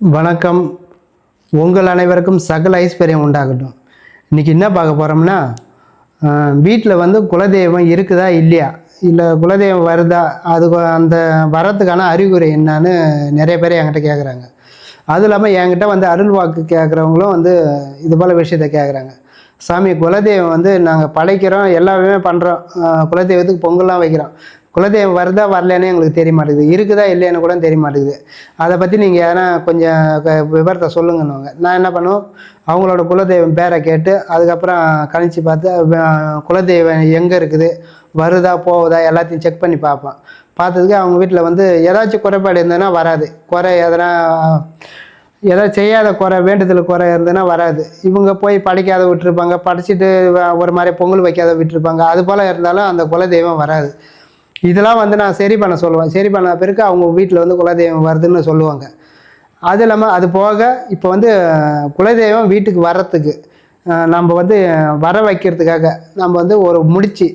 வணக்கம். உங்கள் அனைவருக்கும் சகல ஐஸ்வர்யம் உண்டாகட்டும். இன்றைக்கி என்ன பார்க்க போகிறோம்னா வீட்டில் வந்து குலதெய்வம் இருக்குதா இல்லையா? இல்லை குலதெய்வம் வருதா? அது அந்த வரத்துக்கான அறிகுறி என்னன்னு நிறைய பேர் என்கிட்ட கேட்குறாங்க அதுவும் இல்லாமல் என்கிட்ட வந்து அருள் வாக்கு கேட்குறவங்களும் வந்து இது போல் விஷயத்த கேட்குறாங்க சாமி குலதெய்வம் வந்து நாங்கள் படைக்கிறோம் எல்லாமே பண்ணுறோம் குலதெய்வத்துக்கு பொங்கல்லாம் வைக்கிறோம். குலதெய்வம் வருதா வரலன்னு எங்களுக்கு தெரிய மாட்டேங்குது இருக்குதா இல்லைன்னு கூட தெரிய மாட்டேங்குது அதை பற்றி நீங்கள் எதனா கொஞ்சம் விவரத்தை சொல்லுங்கன்னுவாங்க நான் என்ன பண்ணுவோம்? அவங்களோட குலதெய்வம் பேரை கேட்டு அதுக்கப்புறம் கணிச்சு பார்த்து குலதெய்வம் எங்கே இருக்குது? வருதா போகுதா? எல்லாத்தையும் செக் பண்ணி பார்ப்பேன் பார்த்ததுக்கு அவங்க வீட்டில் வந்து ஏதாச்சும் குறைபாடு இருந்ததுன்னா வராது. குறை எதனா ஏதாவது செய்யாத குறை வேண்டுதல் குறை இருந்ததுன்னா வராது. இவங்க போய் படிக்காத விட்டுருப்பாங்க. படிச்சுட்டு ஒரு மாதிரி பொங்கல் வைக்காத விட்டுருப்பாங்க. அது போல் இருந்தாலும் அந்த குலதெய்வம் வராது. இதெல்லாம் வந்து நான் சரி பண்ண சொல்லுவேன். சரி பண்ண பிறகு அவங்க வீட்டில் வந்து குலதெய்வம் வருதுன்னு சொல்லுவாங்க. அது இல்லாமல் அது போக இப்போ வந்து குலதெய்வம் வீட்டுக்கு வர்றதுக்கு நம்ம வந்து வர வைக்கிறதுக்காக நம்ம வந்து ஒரு முடிச்சு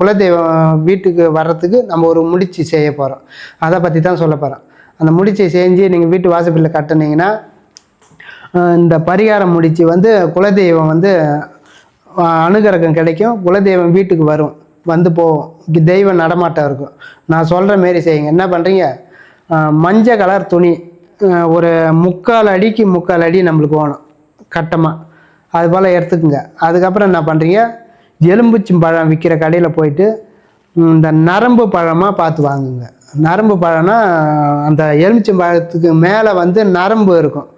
குலதெய்வம் வீட்டுக்கு வர்றதுக்கு நம்ம ஒரு முடிச்சு செய்ய போகிறோம் அதை பற்றி தான் சொல்ல போகிறோம் அந்த முடிச்சை செஞ்சு நீங்கள் வீட்டு வாசப்பில் கட்டுனீங்கன்னா இந்த பரிகாரம் முடிச்சு வந்து குலதெய்வம் வந்து அனுகிரகம் கிடைக்கும். குலதெய்வம் வீட்டுக்கு வரும். வந்து போகும் தெய்வ நடமாட்டம் இருக்கும். நான் சொல்கிற மாரி செய்யுங்க. என்ன பண்ணுறீங்க மஞ்சள் கலர் துணி ஒரு முக்கால் அடிக்கு முக்கால் அடி நம்மளுக்கு வேணும் கட்டமாக அது போல் எடுத்துக்குங்க. அதுக்கப்புறம் என்ன பண்ணுறீங்க எலும்புச்சும் பழம் விற்கிற கடையில் போயிட்டு இந்த நரம்பு பழமாக பார்த்து வாங்குங்க. நரம்பு பழம்னா அந்த எலுமிச்சம் பழத்துக்கு மேலே வந்து நரம்பு இருக்கும்.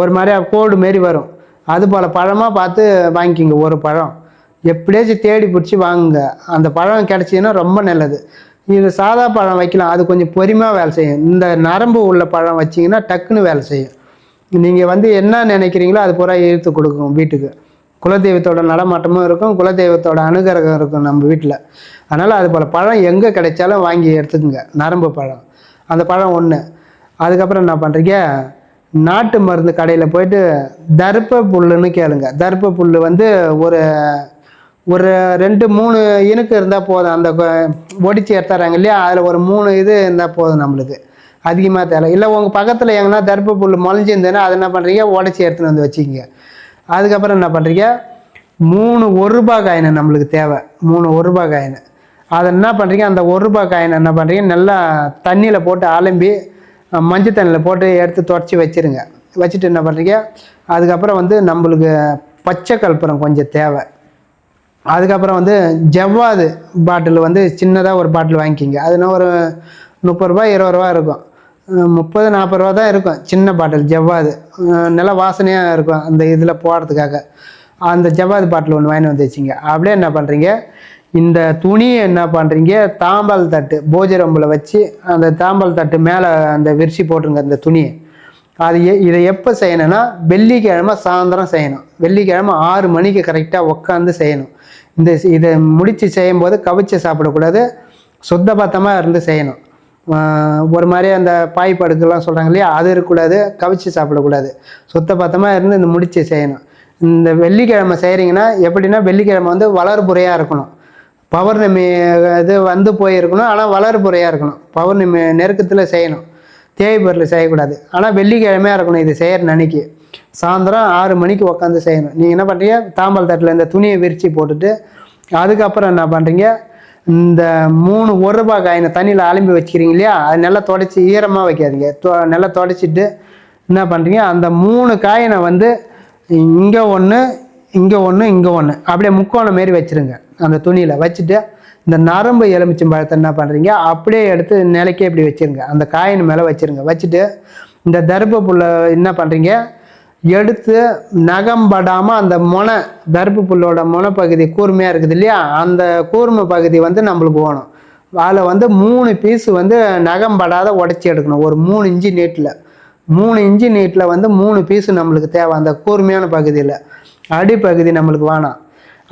ஒரு மாதிரி கோடு மாரி வரும். அது போல் பழமாக பார்த்து வாங்கிக்கிங்க ஒரு பழம். எப்படியாச்சும் தேடி பிடிச்சி வாங்குங்க. அந்த பழம் கிடச்சிதுன்னா ரொம்ப நல்லது. இது சாதா பழம் வைக்கலாம். அது கொஞ்சம் பொறுமையாக வேலை செய்யும். இந்த நரம்பு உள்ள பழம் வச்சிங்கன்னா டக்குன்னு வேலை செய்யும். நீங்கள் வந்து என்ன நினைக்கிறீங்களோ அது பூரா இழுத்து கொடுக்கும் வீட்டுக்கு. குலதெய்வத்தோட நடமாட்டமும் இருக்கும். குலதெய்வத்தோட அனுகிரகம் இருக்கும் நம்ம வீட்டில். அதனால் அது போல் பழம் எங்கே கிடைச்சாலும் வாங்கி எடுத்துக்கோங்க. நரம்பு பழம். அந்த பழம் ஒன்று அதுக்கப்புறம் என்ன பண்ணுறீங்க நாட்டு மருந்து கடையில் போயிட்டு தர்ப்ப புல்லுன்னு கேளுங்க. தர்ப்ப புல் வந்து ஒரு ஒரு ரெண்டு மூணு இனுக்கு இருந்தால் போதும். அந்த ஒடிச்சு எடுத்துறாங்க இல்லையா? அதில் ஒரு மூணு இது இருந்தால் போதும் நம்மளுக்கு. அதிகமாக தேவை. இல்லை உங்கள் பக்கத்தில் எங்கன்னா தர்ப்பு புல் முளைஞ்சிருந்ததுன்னா அதை என்ன பண்ணுறீங்க உடச்சி எடுத்துன்னு வந்து வச்சுக்கிங்க. அதுக்கப்புறம் என்ன பண்ணுறீங்க மூணு ஒரு ரூபா காயினு நம்மளுக்கு தேவை. மூணு ஒரு ரூபா காயின். அதை என்ன பண்ணுறீங்க அந்த ஒரு ரூபா காயினை என்ன பண்ணுறீங்க நல்லா தண்ணியில் போட்டு அலம்பி மஞ்சள் தண்ணியில் போட்டு எடுத்து தொடச்சி வச்சிருங்க. வச்சுட்டு என்ன பண்ணுறீங்க அதுக்கப்புறம் வந்து நம்மளுக்கு பச்சை கற்பூரம் கொஞ்சம் தேவை. அதுக்கப்புறம் வந்து ஜவ்வாது பாட்டில் வந்து சின்னதாக ஒரு பாட்டில் வாங்கிக்கிங்க. அதுனா ஒரு முப்பது ரூபா இருபது ரூபா இருக்கும். முப்பது நாற்பது ரூபா தான் இருக்கும். சின்ன பாட்டில் ஜவ்வாது. நல்லா வாசனையாக இருக்கும் அந்த இதில் போடுறதுக்காக அந்த ஜவ்வாது பாட்டில் ஒன்று வாங்கி வந்து வச்சிங்க. அப்படியே என்ன பண்ணுறீங்க இந்த துணியை என்ன பண்ணுறீங்க தாம்பால் தட்டு போஜை ரம்பில் வச்சு அந்த தாம்பால் தட்டு மேலே அந்த விரிச்சு போட்டுருங்க அந்த துணியை. அது எ- இதை எப்போ செய்யணும்னா வெள்ளிக்கிழமை சாயந்தரம் செய்யணும். வெள்ளிக்கிழமை ஆறு மணிக்கு கரெக்டாக உட்காந்து செய்யணும். இந்த இதை முடித்து செய்யும்போது கவிச்சு சாப்பிடக்கூடாது. சுத்தபத்தமாக இருந்து செய்யணும். ஒரு மாதிரி அந்த பாய் படுக்கெல்லாம் சொல்கிறாங்க இல்லையா? அது இருக்கக்கூடாது. கவிச்சு சாப்பிடக்கூடாது. சுத்தபத்தமாக இருந்து இந்த முடித்து செய்யணும். இந்த வெள்ளிக்கிழமை செய்கிறீங்கன்னா எப்படின்னா வெள்ளிக்கிழமை வந்து வளர்புறையாக இருக்கணும். பௌர்ணமி இது வந்து போயிருக்கணும். ஆனால் வளர்புறையாக இருக்கணும். பௌர்ணமி நெருக்கத்தில் செய்யணும். தேய்பொருள் செய்யக்கூடாது. ஆனால் வெள்ளிக்கிழமையாக இருக்கணும் இது செய்கிற அன்னைக்கு. சாயந்தரம் ஆறு மணிக்கு உட்காந்து செய்யணும். நீங்கள் என்ன பண்ணுறீங்க தாம்பல் தட்டில் இந்த துணியை விரித்து போட்டுட்டு அதுக்கப்புறம் என்ன பண்ணுறீங்க இந்த மூணு ஒரு ரூபா காயினை தண்ணியில் அலம்பி வச்சுக்கிறீங்க இல்லையா? அது நல்லா தொடச்சி ஈரமாக வைக்காதீங்க. தொ- நல்லா தொடச்சிட்டு என்ன பண்ணுறீங்க அந்த மூணு காயினை வந்து இங்கே ஒன்று இங்கே ஒன்று இங்கே ஒன்று அப்படியே முக்கோணம் மாரி வச்சுருங்க. அந்த துணியில் வச்சுட்டு இந்த நரம்பு எலுமிச்சம்பழத்தை என்ன பண்ணுறீங்க அப்படியே எடுத்து நிலைக்கே இப்படி வச்சிருங்க. அந்த காயின் மேலே வச்சுருங்க. வச்சுட்டு இந்த தருப்பு புல்லை என்ன பண்ணுறீங்க எடுத்து நகம் படாமல் அந்த முனை தர்ப்பு புல்லோட முனை பகுதி கூர்மையாக இருக்குது இல்லையா? அந்த கூர்மை பகுதி வந்து நம்மளுக்கு வேணும். அதில் வந்து மூணு பீஸ் வந்து நகம் படாத உடச்சி எடுக்கணும். ஒரு மூணு இன்ச்சு நீட்டில். மூணு இன்ச்சு நீட்டில் வந்து மூணு பீஸ் நம்மளுக்கு தேவை அந்த கூர்மையான பகுதியில். அடிப்பகுதி நம்மளுக்கு வேணாம்.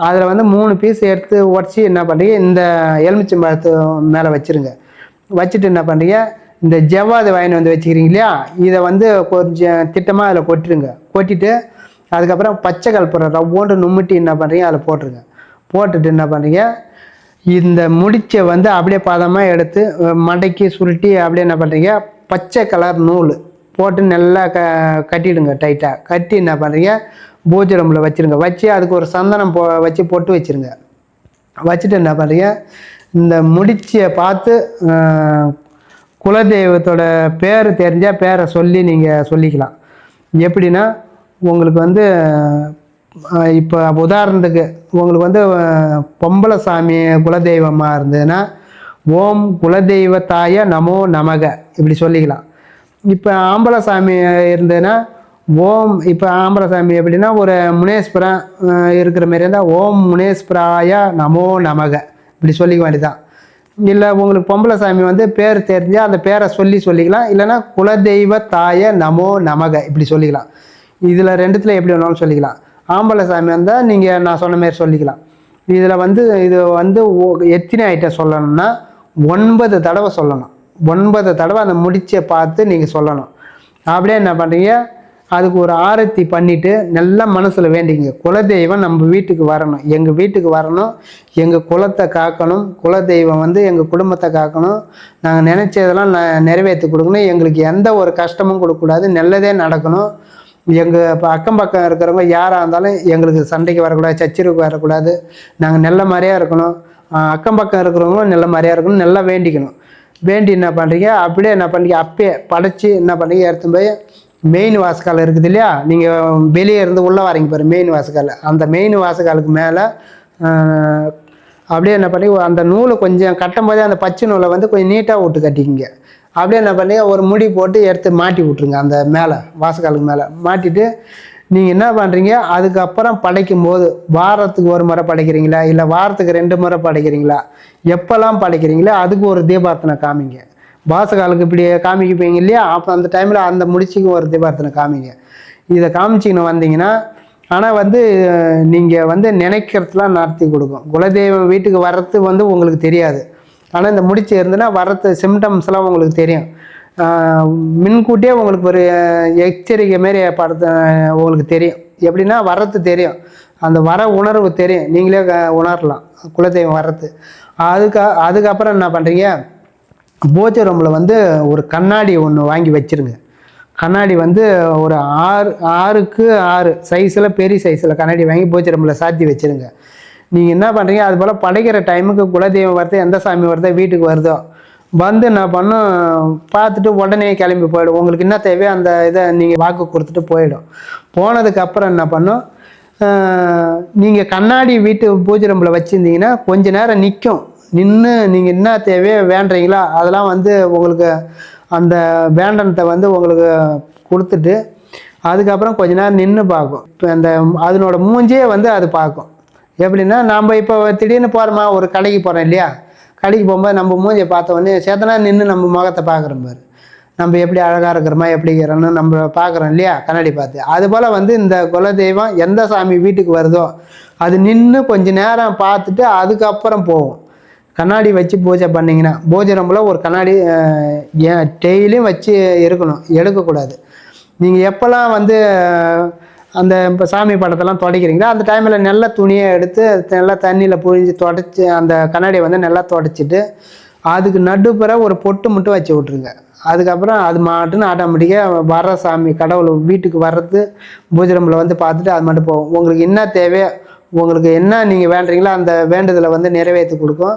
அதில் வந்து மூணு பீஸ் எடுத்து உடச்சி என்ன பண்ணுறீங்க இந்த எலுமிச்சம்பழத்து மேலே வச்சுருங்க. வச்சுட்டு என்ன பண்ணுறீங்க இந்த ஜவ்வாது வாங்கி வந்து வச்சுக்கிறீங்க இல்லையா? இதை வந்து கொஞ்சம் திட்டமாக அதில் கொட்டிடுங்க கொட்டிட்டு அதுக்கப்புறம் பச்சை கற்பூரம் ரவ்வோண்டு நும்மிட்டி என்ன பண்ணுறீங்க அதில் போட்டுருங்க. போட்டுட்டு என்ன பண்ணுறீங்க இந்த முடிச்சை வந்து அப்படியே பதமாக எடுத்து மடக்கி சுருட்டி அப்படியே என்ன பண்ணுறீங்க பச்சை கலர் நூல் போட்டு நல்லா க கட்டிடுங்க டைட்டாக கட்டி என்ன பண்ணுறீங்க பூஜை ரூமில் வச்சுருங்க. வச்சு அதுக்கு ஒரு சந்தனம் போ வச்சு பொட்டு வச்சுருங்க. வச்சுட்டு என்ன பண்ணுறீங்க இந்த முடிச்சியை பார்த்து குலதெய்வத்தோட பேர் தெரிஞ்சால் பேரை சொல்லி நீங்கள் சொல்லிக்கலாம். எப்படின்னா உங்களுக்கு வந்து இப்போ உதாரணத்துக்கு உங்களுக்கு வந்து பொம்பளை சாமி குலதெய்வமாக இருந்ததுன்னா ஓம் குலதெய்வத்தாய நமோ நமக இப்படி சொல்லிக்கலாம். இப்போ ஆம்பளை சாமி இருந்ததுன்னா ஓம் இப்போ ஆம்பளை சாமி எப்படின்னா ஒரு முனேஸ்வரன் இருக்கிற மாதிரி இருந்தால் ஓம் முனேஸ்வராய நமோ நமக இப்படி சொல்லிக்க வேண்டியதான் இல்லை உங்களுக்கு பொம்பளை சாமி வந்து பேர் தெரிஞ்சால் அந்த பேரை சொல்லி சொல்லிக்கலாம். இல்லைன்னா குலதெய்வ தாய நமோ நமக இப்படி சொல்லிக்கலாம். இதில் ரெண்டுத்தில் எப்படி வேணாலும் சொல்லிக்கலாம். ஆம்பளை சாமி வந்தால் நீங்கள் நான் சொன்ன மாதிரி சொல்லிக்கலாம். இதில் வந்து இது வந்து எத்தனை ஐட்டம் சொல்லணும்னா ஒன்பது தடவை சொல்லணும். ஒன்பது தடவை அந்த முடிச்சை பார்த்து நீங்கள் சொல்லணும். அப்படியே என்ன பண்ணுறீங்க அதுக்கு ஒரு ஆரத்தி பண்ணிவிட்டு நல்லா மனசில் வேண்டிங்க. குலதெய்வம் நம்ம வீட்டுக்கு வரணும். எங்கள் வீட்டுக்கு வரணும். எங்கள் குலத்தை காக்கணும். குலதெய்வம் வந்து எங்கள் குடும்பத்தை காக்கணும். நாங்கள் நினச்சதெல்லாம் ந நிறைவேற்றி கொடுக்கணும். எங்களுக்கு எந்த ஒரு கஷ்டமும் கொடுக்கக்கூடாது நல்லதே நடக்கணும். எங்கள் இப்போ அக்கம் பக்கம் இருக்கிறவங்க யாராக இருந்தாலும் எங்களுக்கு சண்டைக்கு வரக்கூடாது சச்சரவுக்கு வரக்கூடாது. நாங்கள் நல்ல மாதிரியாக இருக்கணும். அக்கம் பக்கம் இருக்கிறவங்களும் நல்ல மாதிரியாக இருக்கணும். நல்லா வேண்டிக்கணும். வேண்டி என்ன பண்ணுறீங்க அப்படியே என்ன பண்ணுறீங்க அப்பயே படைச்சி என்ன பண்ணுறீங்க எடுத்து போய் மெயின் வாசக்கால் இருக்குது இல்லையா? நீங்கள் வெளியே இருந்து உள்ளே வரீங்க பாரு மெயின் வாசக்கால் அந்த மெயின் வாசக்காலுக்கு மேலே அப்படியே என்ன பண்ணி அந்த நூலை கொஞ்சம் கட்டும் போதே அந்த பச்சை நூலை வந்து கொஞ்சம் நீட்டாக விட்டு கட்டிக்கிங்க. அப்படியே என்ன பண்ணி ஒரு முடி போட்டு எடுத்து மாட்டி விட்ருங்க அந்த மேலே வாசக்காலுக்கு மேலே. மாட்டிட்டு நீங்கள் என்ன பண்ணுறீங்க அதுக்கப்புறம் படைக்கும் போது வாரத்துக்கு ஒரு முறை படைக்கிறீங்களா? இல்லை வாரத்துக்கு ரெண்டு முறை படைக்கிறீங்களா? எப்போல்லாம் படைக்கிறீங்களோ அதுக்கு ஒரு தீபார்த்தனை காமிங்க. வாசகாலுக்கு இப்படி காமிக்கப்பீங்க இல்லையா? அப்போ அந்த டைமில் அந்த முடிச்சுக்கு ஒரு தீபார்த்தனை காமிங்க. இதை காமிச்சிக்கின்னு வந்தீங்கன்னா ஆனால் வந்து நீங்கள் வந்து நினைக்கிறதுலாம் நடத்தி கொடுக்கும். குலதெய்வம் வீட்டுக்கு வர்றது வந்து உங்களுக்கு தெரியாது. ஆனால் இந்த முடிச்சு இருந்துன்னா வர்றது சிம்டம்ஸ்லாம் உங்களுக்கு தெரியும். முன்கூட்டியே உங்களுக்கு ஒரு எச்சரிக்கை மாரி படுத்த உங்களுக்கு தெரியும். எப்படின்னா வர்றது தெரியும். அந்த வர உணர்வு தெரியும். நீங்களே க- உணரலாம். குலதெய்வம் வர்றது. அதுக்கு அதுக்கப்புறம் என்ன பண்ணுறீங்க பூஜை ரூமில் வந்து ஒரு கண்ணாடி ஒன்று வாங்கி வச்சிருங்க. கண்ணாடி வந்து ஒரு ஆறு ஆறுக்கு ஆறு சைஸில் பெரிய சைஸில் கண்ணாடி வாங்கி பூஜை ரூமில் சாத்தி வச்சுருங்க. நீங்கள் என்ன பண்ணுறீங்க அது போல் படைக்கிற டைமுக்கு குலதெய்வம் வருது எந்த சாமி வருதோ வீட்டுக்கு வருதோ வந்து என்ன பண்ணும்? பார்த்துட்டு உடனே கிளம்பி போயிடும். உங்களுக்கு என்ன தேவையோ அந்த இதை நீங்கள் வாக்கு கொடுத்துட்டு போயிடும். போனதுக்கப்புறம் என்ன பண்ணும்? நீங்கள் கண்ணாடி வீட்டு பூஜை ரூமில் வச்சுருந்தீங்கன்னா கொஞ்ச நேரம் நிற்கும் நின்று நீங்கள் என்ன தேவையோ வேண்டுறீங்களோ அதெல்லாம் வந்து உங்களுக்கு அந்த வேண்டனத்தை வந்து உங்களுக்கு கொடுத்துட்டு அதுக்கப்புறம் கொஞ்ச நேரம் நின்று பார்க்கும். இப்போ அந்த அதனோட மூஞ்சியே வந்து அது பார்க்கும். எப்படின்னா நம்ம இப்போ திடீர்னு போகிறோமா ஒரு கடைக்கு போகிறோம் இல்லையா? கடைக்கு போகும்போது நம்ம மூஞ்சியை பார்த்த உடனே சேத்தனா நின்று நம்ம முகத்தை பார்க்குறோம் பாரு நம்ம எப்படி அழகாக இருக்கிறோமா எப்படி இருக்கிறோன்னு நம்ம பார்க்குறோம் இல்லையா? கண்ணாடி பார்த்து. அதுபோல் வந்து இந்த குலதெய்வம் எந்த சாமி வீட்டுக்கு வருதோ அது நின்று கொஞ்சம் நேரம் பார்த்துட்டு அதுக்கப்புறம் போகும். கண்ணாடி வச்சு பூஜை பண்ணிங்கன்னா பூஜை ஒரு கண்ணாடி ஏன் டெய்லியும் வச்சு இருக்கணும் எடுக்கக்கூடாது. நீங்கள் எப்போல்லாம் வந்து அந்த இப்போ சாமி படத்தெல்லாம் துடைக்கிறீங்களோ அந்த டைமில் நல்ல துணியை எடுத்து நல்லா தண்ணியில் புழிஞ்சு தொடச்சி அந்த கண்ணாடியை வந்து நல்லா தொடச்சிட்டு அதுக்கு நடுப்புற ஒரு பொட்டு மட்டும் வச்சு விட்ருங்க அதுக்கப்புறம் அது மாட்டுன்னு ஆட்டோமேட்டிக்காக வர சாமி கடவுள் வீட்டுக்கு வர்றது பூஜை ரூமில் வந்து பார்த்துட்டு அது மட்டும் போகும். உங்களுக்கு என்ன தேவையோ உங்களுக்கு என்ன நீங்கள் வேண்டுறீங்களோ அந்த வேண்டுதலை வந்து நிறைவேற்றி கொடுக்கும்.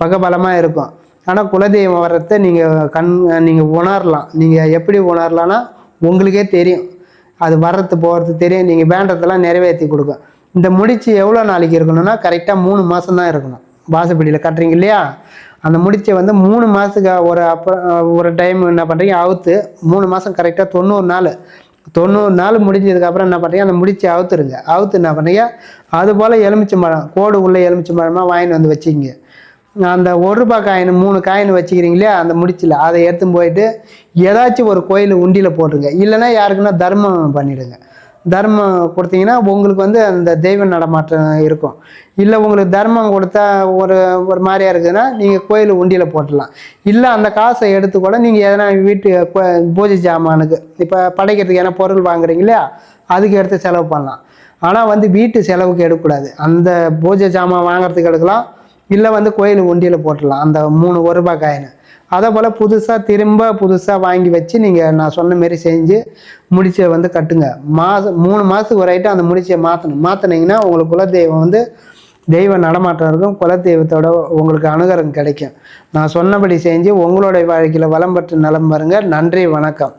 பக்கபலமாக இருக்கும். ஆனால் குலதெய்வம் வர்றதை நீங்கள் கண் நீங்கள் உணரலாம். நீங்கள் எப்படி உணரலாம்னா உங்களுக்கே தெரியும். அது வர்றது போகிறது தெரியும். நீங்கள் வேண்டதெல்லாம் நிறைவேற்றி கொடுக்கும். இந்த முடிச்சு எவ்வளோ நாளைக்கு இருக்கணும்னா கரெக்டாக மூணு மாதம் தான் இருக்கணும். வாசப்படியில் கட்டுறீங்க இல்லையா? அந்த முடிச்சை வந்து மூணு மாதத்துக்கு ஒரு அப்புறம் ஒரு டைம் என்ன பண்ணுறீங்க அவுத்து மூணு மாதம் கரெக்டாக தொண்ணூறு நாள். தொண்ணூறு நாள் முடிஞ்சதுக்கப்புறம் என்ன பண்ணுறீங்க? அந்த முடிச்சு அவுத்துருங்க. அவுத்து என்ன பண்ணுறீங்க? அது போல் எலுமிச்சை மரம் கோடு உள்ளே எலுமிச்சை மரமாக வாங்கிட்டு வந்து வச்சுக்கிங்க. அந்த ஒரு ரூபா காயின் மூணு காயின் வச்சுக்கிறீங்களே அந்த முடிச்சில். அதை எடுத்துன்னு போயிட்டு ஏதாச்சும் ஒரு கோயில் உண்டியில் போட்டுருங்க. இல்லைன்னா யாருக்குன்னா தர்மம் பண்ணிவிடுங்க தர்மம் கொடுத்தீங்கன்னா உங்களுக்கு வந்து அந்த தெய்வ நடமாட்டம் இருக்கும். இல்லை உங்களுக்கு தர்மம் கொடுத்தா ஒரு ஒரு மாதிரியாக இருக்குதுன்னா நீங்கள் கோயில் உண்டியில் போட்டுடலாம். இல்லை அந்த காசை எடுத்து கூட நீங்கள் எதனா வீட்டு பூஜை ஜாமானுக்கு இப்போ படைக்கிறதுக்கு ஏன்னா பொருள் வாங்குறீங்க இல்லையா? அதுக்கு எடுத்து செலவு பண்ணலாம். ஆனால் வந்து வீட்டு செலவுக்கு எடுக்கக்கூடாது. அந்த பூஜை ஜாமான் வாங்குறதுக்கு எடுக்கலாம். இல்லை வந்து கோயில் உண்டியில் போட்டுடலாம். அந்த மூணு ஒரு ரூபாய் காயினு. அதே போல் புதுசாக திரும்ப புதுசாக வாங்கி வச்சு நீங்கள் நான் சொன்ன மாரி செஞ்சு முடிச்சை வந்து கட்டுங்க. மாதம் மூணு மாதத்துக்கு ஒரு ஐட்டம் அந்த முடிச்சை மாற்றணும் மாற்றினீங்கன்னா உங்களுக்கு குலதெய்வம் வந்து தெய்வ நடமாட்டம் இருக்கும். குலதெய்வத்தோட உங்களுக்கு அனுகரம் கிடைக்கும். நான் சொன்னபடி செஞ்சு உங்களுடைய வாழ்க்கையில் வளம் பெற்று நலம் பாருங்கள் நன்றி வணக்கம்.